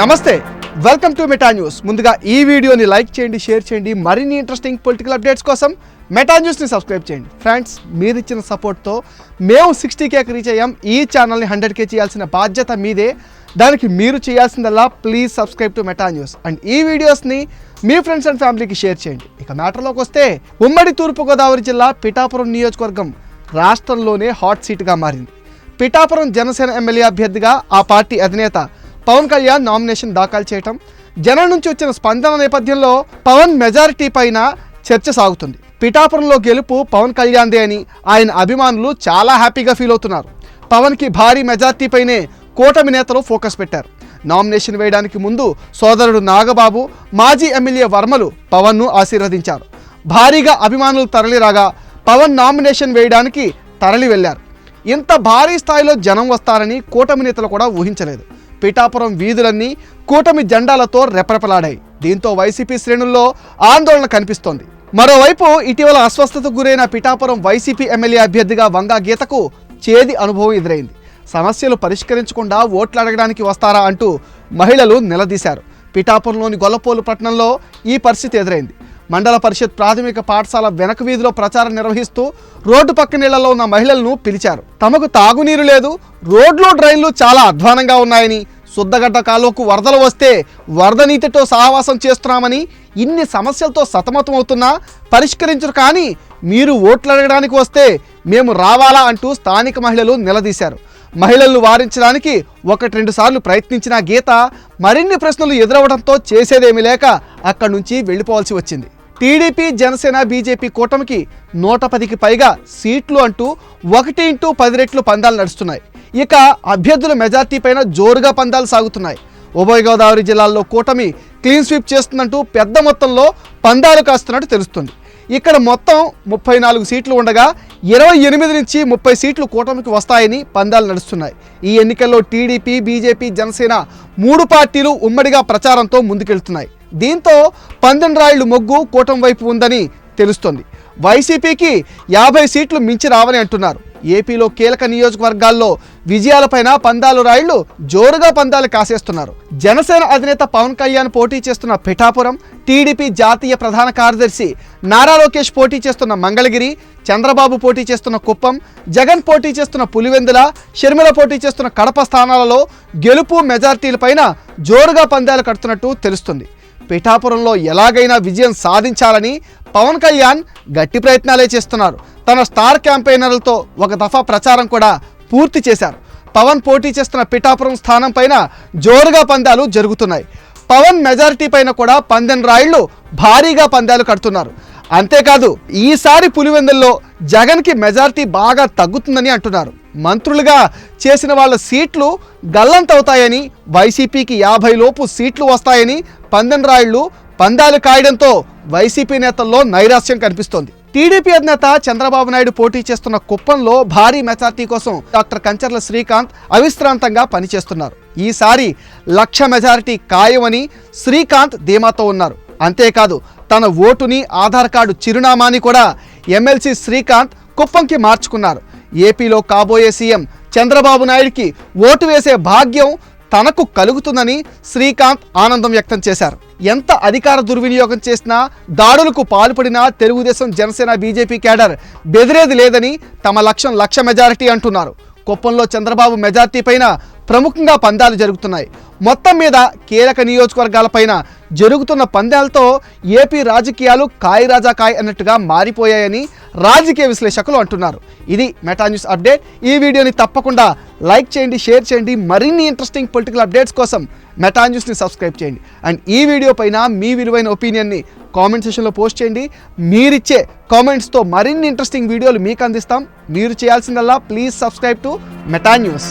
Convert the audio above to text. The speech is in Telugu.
నమస్తే వెల్కమ్ టు మెటా న్యూస్. ముందుగా ఈ వీడియోని లైక్ చేయండి షేర్ చేయండి. మరిన్ని ఇంట్రెస్టింగ్ పొలిటికల్ అప్డేట్స్ కోసం మెటా న్యూస్ని సబ్స్క్రైబ్ చేయండి. ఫ్రెండ్స్ మీరు ఇచ్చిన సపోర్ట్తో మేము సిక్స్టీ కేకి రీచ్ అయ్యాం. ఈ ఛానల్ని హండ్రెడ్ కే చేయాల్సిన బాధ్యత మీదే. దానికి మీరు చేయాల్సిందల్లా please subscribe to Meta news. And ఈ వీడియోస్ని మీ ఫ్రెండ్స్ అండ్ ఫ్యామిలీకి షేర్ చేయండి. ఇక మ్యాటర్లోకి వస్తే ఉమ్మడి తూర్పుగోదావరి జిల్లా పిఠాపురం నియోజకవర్గం రాష్ట్రంలోనే హాట్ సీట్గా మారింది. పిఠాపురం జనసేన ఎమ్మెల్యే అభ్యర్థిగా ఆ పార్టీ అధినేత పవన్ కళ్యాణ్ నామినేషన్ దాఖలు చేయటం జనం నుంచి వచ్చిన స్పందన నేపథ్యంలో పవన్ మెజారిటీ పైన చర్చ సాగుతుంది. పిఠాపురంలో గెలుపు పవన్ కళ్యాణ్దే అని ఆయన అభిమానులు చాలా హ్యాపీగా ఫీల్ అవుతున్నారు. పవన్కి భారీ మెజార్టీపైనే కూటమి నేతలు ఫోకస్ పెట్టారు. నామినేషన్ వేయడానికి ముందు సోదరుడు నాగబాబు మాజీ ఎమ్మెల్యే వర్మలు పవన్ను ఆశీర్వదించారు. భారీగా అభిమానులు తరలిరాగా పవన్ నామినేషన్ వేయడానికి తరలి వెళ్ళారు ఇంత భారీ స్థాయిలో జనం వస్తారని కూటమి నేతలు కూడా ఊహించలేదు. పిఠాపురం వీధులన్నీ కూటమి జెండాలతో రెపరెపలాడాయి. దీంతో వైసీపీ శ్రేణుల్లో ఆందోళన కనిపిస్తోంది. మరోవైపు ఇటీవల అస్వస్థతకు గురైన పిఠాపురం వైసీపీ ఎమ్మెల్యే అభ్యర్థిగా వంగా గీతకు చేది అనుభవం ఎదురైంది. సమస్యలు పరిష్కరించకుండా ఓట్లు అడగడానికి వస్తారా అంటూ మహిళలు నిలదీశారు. పిఠాపురంలోని గొల్లపోలు పట్టణంలో ఈ పరిస్థితి ఎదురైంది. మండల పరిషత్ ప్రాథమిక పాఠశాల వెనక వీధిలో ప్రచారం నిర్వహిస్తూ రోడ్డు పక్క నీళ్ళలో ఉన్న మహిళలను పిలిచారు. తమకు తాగునీరు లేదు రోడ్లు డ్రైన్లు చాలా అధ్వానంగా ఉన్నాయని శుద్ధగడ్డ కాలువకు వరదలు వస్తే వరద నీటితో సహవాసం చేస్తున్నామని ఇన్ని సమస్యలతో సతమతమవుతున్నా పరిష్కరించరు కానీ మీరు ఓట్లు అడగడానికి వస్తే మేము రావాలా అంటూ స్థానిక మహిళలు నిలదీశారు. మహిళలను వారించడానికి ఒకటి రెండు సార్లు ప్రయత్నించిన గీత మరిన్ని ప్రశ్నలు ఎదురవడంతో చేసేదేమీ లేక అక్కడి నుంచి వెళ్ళిపోవాల్సి వచ్చింది. టీడీపీ జనసేన బీజేపీ కూటమికి నూట పదికి పైగా సీట్లు అంటూ ఒకటి ఇంటూ పది రెట్లు పందాలు నడుస్తున్నాయి. ఇక అభ్యర్థుల మెజార్టీ పైన జోరుగా పందాలు సాగుతున్నాయి. ఉభయ గోదావరి జిల్లాల్లో కూటమి క్లీన్ స్వీప్ చేస్తుందంటూ పెద్ద మొత్తంలో పందాలు కాస్తున్నట్టు తెలుస్తుంది. ఇక్కడ మొత్తం ముప్పై నాలుగు సీట్లు ఉండగా ఇరవై ఎనిమిది నుంచి ముప్పై సీట్లు కూటమికి వస్తాయని పందాలు నడుస్తున్నాయి. ఈ ఎన్నికల్లో టీడీపీ బీజేపీ జనసేన మూడు పార్టీలు ఉమ్మడిగా ప్రచారంతో ముందుకెళ్తున్నాయి. దీంతో పందెంరాయుళ్ళు మొగ్గు కూటమి వైపు ఉందని తెలుస్తోంది. వైసీపీకి యాభై సీట్లు మించి రావని అంటున్నారు. ఏపీలో కీలక నియోజకవర్గాల్లో విజయాలపైన పందాలు రాయిళ్ళు జోరుగా పందాలు కాసేస్తున్నారు. జనసేన అధినేత పవన్ కళ్యాణ్ పోటీ చేస్తున్న పిఠాపురం టీడీపీ జాతీయ ప్రధాన కార్యదర్శి నారా లోకేష్ పోటీ చేస్తున్న మంగళగిరి చంద్రబాబు పోటీ చేస్తున్న కుప్పం జగన్ పోటీ చేస్తున్న పులివెందుల షర్మిల పోటీ చేస్తున్న కడప స్థానాలలో గెలుపు మెజార్టీలపైన జోరుగా పందాలు కడుతున్నట్టు తెలుస్తుంది. పిఠాపురంలో ఎలాగైనా విజయం సాధించాలని పవన్ కళ్యాణ్ గట్టి ప్రయత్నాలే చేస్తున్నారు. తన స్టార్ క్యాంపెయినర్లతో ఒక దఫా ప్రచారం కూడా పూర్తి చేశారు. పవన్ పోటీ చేస్తున్న పిఠాపురం స్థానం పైన జోరుగా పందాలు జరుగుతున్నాయి. పవన్ మెజారిటీ పైన కూడా పందెం రాయిళ్ళు భారీగా పందాలు కడుతున్నారు. అంతేకాదు ఈసారి పులివెందుల్లో జగన్కి మెజారిటీ బాగా తగ్గుతుందని అంటున్నారు. మంత్రులుగా చేసిన వాళ్ళ సీట్లు గల్లంతవుతాయని వైసీపీకి యాభై లోపు సీట్లు వస్తాయని పందెనరాయుళ్ళు పందాలు కాయడంతో వైసీపీ నేతల్లో నైరాశ్యం కనిపిస్తోంది. టీడీపీ అధినేత చంద్రబాబు నాయుడు పోటీ చేస్తున్న కుప్పంలో భారీ మెజార్టీ కోసం డాక్టర్ కంచర్ల శ్రీకాంత్ అవిశ్రాంతంగా పనిచేస్తున్నారు. ఈసారి లక్ష మెజారిటీ ఖాయమని శ్రీకాంత్ ధీమాతో ఉన్నారు. అంతేకాదు తన ఓటుని ఆధార్ కార్డు చిరునామాని కూడా ఎమ్మెల్సీ శ్రీకాంత్ కుప్పంకి మార్చుకున్నారు. ఏపీలో కాబోయే సీఎం చంద్రబాబు నాయుడికి ఓటు వేసే భాగ్యం తనకు కలుగుతుందని శ్రీకాంత్ ఆనందం వ్యక్తం చేశారు. ఎంత అధికార దుర్వినియోగం చేసినా దాడులకు పాల్పడినా తెలుగుదేశం జనసేన బీజేపీ కేడర్ బెదిరేది లేదని తమ లక్ష్యం లక్ష మెజారిటీ అంటున్నారు. కుప్పంలో చంద్రబాబు మెజార్టీ పైన ప్రముఖంగా పందాలు జరుగుతున్నాయి. మొత్తం మీద కీలక నియోజకవర్గాలపైన జరుగుతున్న పందాలతో ఏపీ రాజకీయాలు కాయ రాజా కాయ్ అన్నట్టుగా మారిపోయాయని రాజకీయ విశ్లేషకులు అంటున్నారు. ఇది మెటా న్యూస్ అప్డేట్. ఈ వీడియోని తప్పకుండా లైక్ చేయండి షేర్ చేయండి. మరిన్ని ఇంట్రెస్టింగ్ పొలిటికల్ అప్డేట్స్ కోసం మెటా న్యూస్ని సబ్స్క్రైబ్ చేయండి. అండ్ ఈ వీడియో పైన మీ విలువైన ఒపీనియన్ని కామెంట్ సెషన్లో పోస్ట్ చేయండి. మీరిచ్చే కామెంట్స్తో మరిన్ని ఇంట్రెస్టింగ్ వీడియోలు మీకు అందిస్తాం. మీరు చేయాల్సిందల్లా please subscribe to Meta news